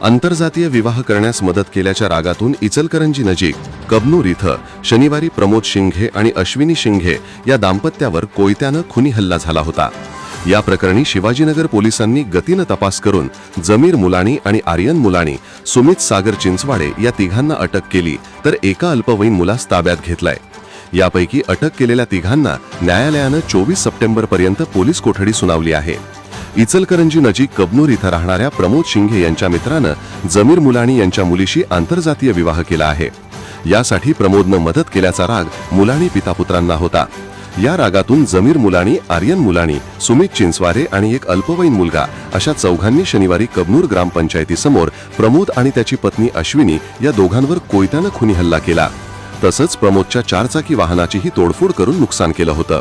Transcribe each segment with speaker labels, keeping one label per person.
Speaker 1: आंतरजातीय विवाह करण्यास मदत केल्याच्या रागातून इचलकरंजी नजीक कबनूर इथं शनिवारी प्रमोद शिंघे आणि अश्विनी शिंघे या दाम्पत्यावर कोयत्यानं खुनी हल्ला झाला होता. या प्रकरणी शिवाजीनगर पोलिसांनी गतीनं तपास करून जमीर मुलाणी आणि आर्यन मुलाणी सुमित सागर चिंचवाडे या तिघांना अटक केली तर एका अल्पवयीन मुलास ताब्यात घेतलाय. यापैकी अटक केलेल्या तिघांना न्यायालयानं चोवीस सप्टेंबर पर्यंत पोलीस कोठडी सुनावली आहे. इचलकरंजी नजीक कबनूर इथं राहणाऱ्या प्रमोद शिंगे यांच्या मित्रानं जमीर मुलाणी यांच्या मुलीशी आंतरजातीय विवाह केला आहे. यासाठी प्रमोदनं मदत केल्याचा राग मुलाणी पितापुत्रांना होता. या रागातून जमीर मुलाणी आर्यन मुलाणी सुमित चिंचवारे आणि एक अल्पवयीन मुलगा अशा चौघांनी शनिवारी कबनूर ग्रामपंचायतीसमोर प्रमोद आणि त्याची पत्नी अश्विनी या दोघांवर कोयत्यानं खुनी हल्ला केला. तसंच प्रमोदच्या चारचाकी वाहनाचीही तोडफोड करून नुकसान केलं होतं.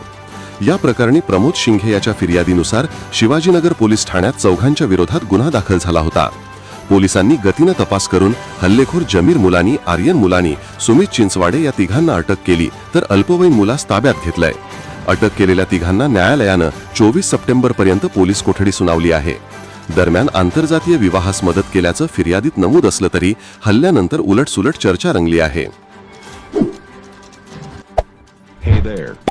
Speaker 1: या प्रकरणी प्रमोद शिंघे याच्या फिर्यादीनुसार शिवाजीनगर पोलीस ठाण्यात चौघांच्या विरोधात गुन्हा दाखल झाला होता. पोलिसांनी गतीनं तपास करून हल्लेखोर जमीर मुलानी आर्यन मुलानी सुमित चिंचवाडे या तिघांना अटक केली तर अल्पवयीन मुलास ताब्यात घेतलंय. अटक केलेल्या तिघांना न्यायालयानं चोवीस सप्टेंबर पर्यंत पोलीस कोठडी सुनावली आहे. दरम्यान आंतरजातीय विवाहास मदत केल्याचं फिर्यादीत नमूद असलं तरी हल्ल्यानंतर उलटसुलट चर्चा रंगली आहे.
Speaker 2: Hey there.